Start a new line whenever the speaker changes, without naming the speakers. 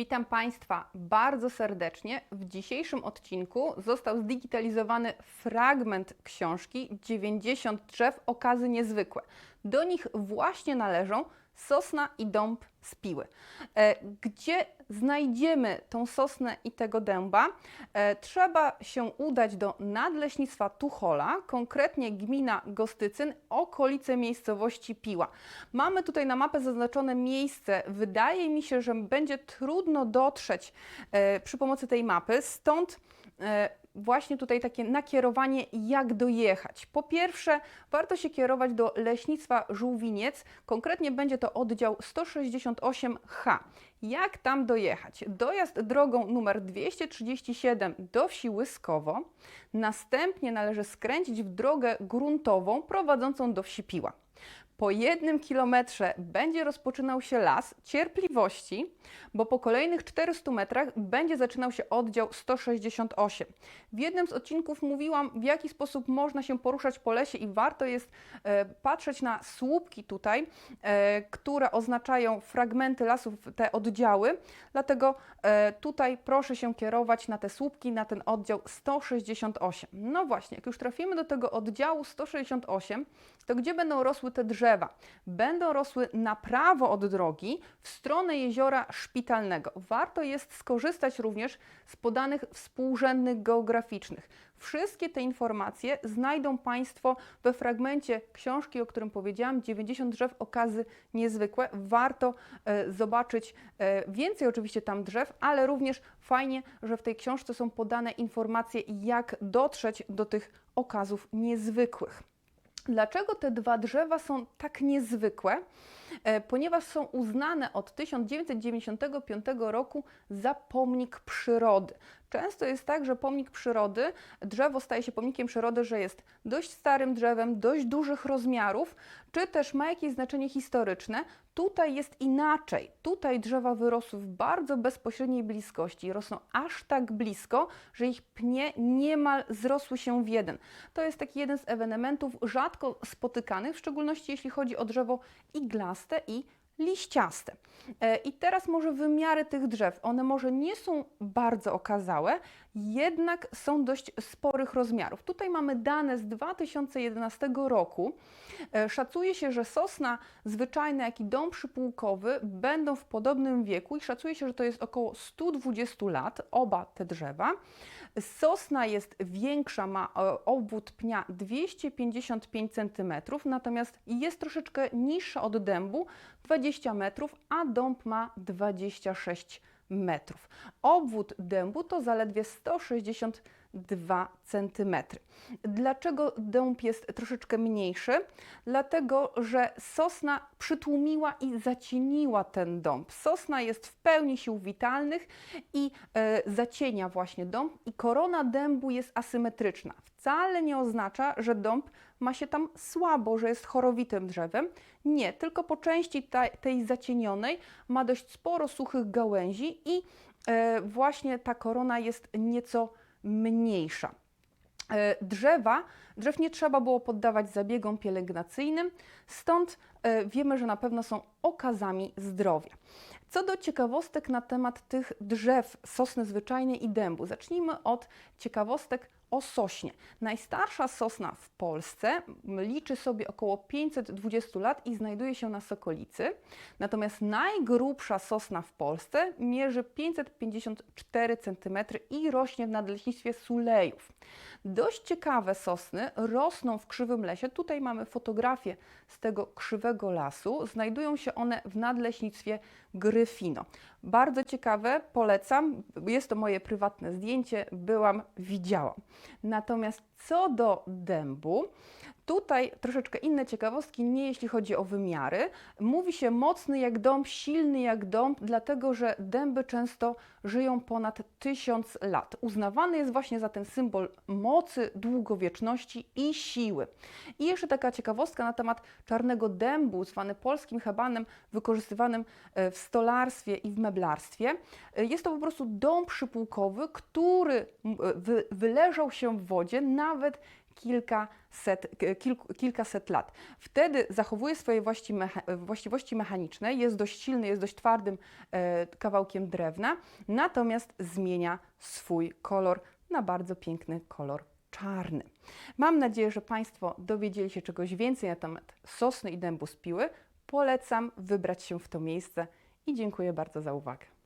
Witam Państwa bardzo serdecznie. W dzisiejszym odcinku został zdigitalizowany fragment książki 90 drzew okazy niezwykłe. Do nich właśnie należą sosna i dąb z Piły. E, Gdzie znajdziemy tą sosnę i tego dęba? E, Trzeba się udać do Nadleśnictwa Tuchola, konkretnie gmina Gostycyn, okolice miejscowości Piła. Mamy tutaj na mapę zaznaczone miejsce. Wydaje mi się, że będzie trudno dotrzeć e, przy pomocy tej mapy, stąd właśnie tutaj takie nakierowanie, jak dojechać. Po pierwsze, warto się kierować do Leśnictwa Żółwiniec, konkretnie będzie to oddział 168H. Jak tam dojechać? Dojazd drogą numer 237 do wsi Łyskowo, następnie należy skręcić w drogę gruntową prowadzącą do wsi Piła. Po jednym kilometrze będzie rozpoczynał się las cierpliwości, bo po kolejnych 400 metrach będzie zaczynał się oddział 168. W jednym z odcinków mówiłam, w jaki sposób można się poruszać po lesie i warto jest e, patrzeć na słupki tutaj, e, które oznaczają fragmenty lasów, te oddziały. Dlatego e, tutaj proszę się kierować na te słupki, na ten oddział 168. No właśnie, jak już trafimy do tego oddziału 168, to gdzie będą rosły te drzewa? Będą rosły na prawo od drogi w stronę jeziora szpitalnego. Warto jest skorzystać również z podanych współrzędnych geograficznych. Wszystkie te informacje znajdą Państwo we fragmencie książki, o którym powiedziałam, 90 drzew okazy niezwykłe. Warto e, zobaczyć e, więcej oczywiście tam drzew, ale również fajnie, że w tej książce są podane informacje, jak dotrzeć do tych okazów niezwykłych. Dlaczego te dwa drzewa są tak niezwykłe? E, Ponieważ są uznane od 1995 roku za pomnik przyrody. Często jest tak, że pomnik przyrody, drzewo staje się pomnikiem przyrody, że jest dość starym drzewem, dość dużych rozmiarów, czy też ma jakieś znaczenie historyczne. Tutaj jest inaczej. Tutaj drzewa wyrosły w bardzo bezpośredniej bliskości. Rosną aż tak blisko, że ich pnie niemal zrosły się w jeden. To jest taki jeden z ewenementów rzadko spotykanych, w szczególności jeśli chodzi o drzewo iglaste i liściaste. E, I teraz może wymiary tych drzew. One może nie są bardzo okazałe, jednak są dość sporych rozmiarów. Tutaj mamy dane z 2011 roku. E, Szacuje się, że sosna zwyczajna, jak i dąb przypółkowy będą w podobnym wieku i szacuje się, że to jest około 120 lat, oba te drzewa. Sosna jest większa, ma e, obwód pnia 255 cm, natomiast jest troszeczkę niższa od dębu, 20 metrów, a dąb ma 26 metrów. Obwód dębu to zaledwie 162 cm. Dlaczego dąb jest troszeczkę mniejszy? Dlatego, że sosna przytłumiła i zacieniła ten dąb. Sosna jest w pełni sił witalnych i e, zacienia właśnie dąb i korona dębu jest asymetryczna. Wcale nie oznacza, że dąb ma się tam słabo, że jest chorowitym drzewem. Nie, tylko po części tej zacienionej ma dość sporo suchych gałęzi i e, właśnie ta korona jest nieco mniejsza. E, Drzewa, drzew nie trzeba było poddawać zabiegom pielęgnacyjnym, stąd e, wiemy, że na pewno są okazami zdrowia. Co do ciekawostek na temat tych drzew sosny zwyczajnej i dębu, zacznijmy od ciekawostek o sośnie. Najstarsza sosna w Polsce liczy sobie około 520 lat i znajduje się na Sokolicy. Natomiast najgrubsza sosna w Polsce mierzy 554 cm i rośnie w nadleśnictwie Sulejów. Dość ciekawe sosny rosną w krzywym lesie. Tutaj mamy fotografię z tego krzywego lasu. Znajdują się one w nadleśnictwie Gryfino. Bardzo ciekawe, polecam. Jest to moje prywatne zdjęcie, byłam, widziałam. Natomiast co do dębu, tutaj troszeczkę inne ciekawostki, nie jeśli chodzi o wymiary. Mówi się mocny jak dąb, silny jak dąb, dlatego że dęby często żyją ponad tysiąc lat. Uznawany jest właśnie za ten symbol mocy, długowieczności i siły. I jeszcze taka ciekawostka na temat czarnego dębu, zwany polskim hebanem, wykorzystywanym e, w stolarstwie i w meblarstwie. E, Jest to po prostu dąb przypółkowy, który e, wy, wyleżał się w wodzie nawet kilkaset, kilku, kilkaset lat. Wtedy zachowuje swoje właściwości mechaniczne, jest dość silny, jest dość twardym e, kawałkiem drewna, natomiast zmienia swój kolor na bardzo piękny kolor czarny. Mam nadzieję, że Państwo dowiedzieli się czegoś więcej na temat sosny i dębu z piły. Polecam wybrać się w to miejsce i dziękuję bardzo za uwagę.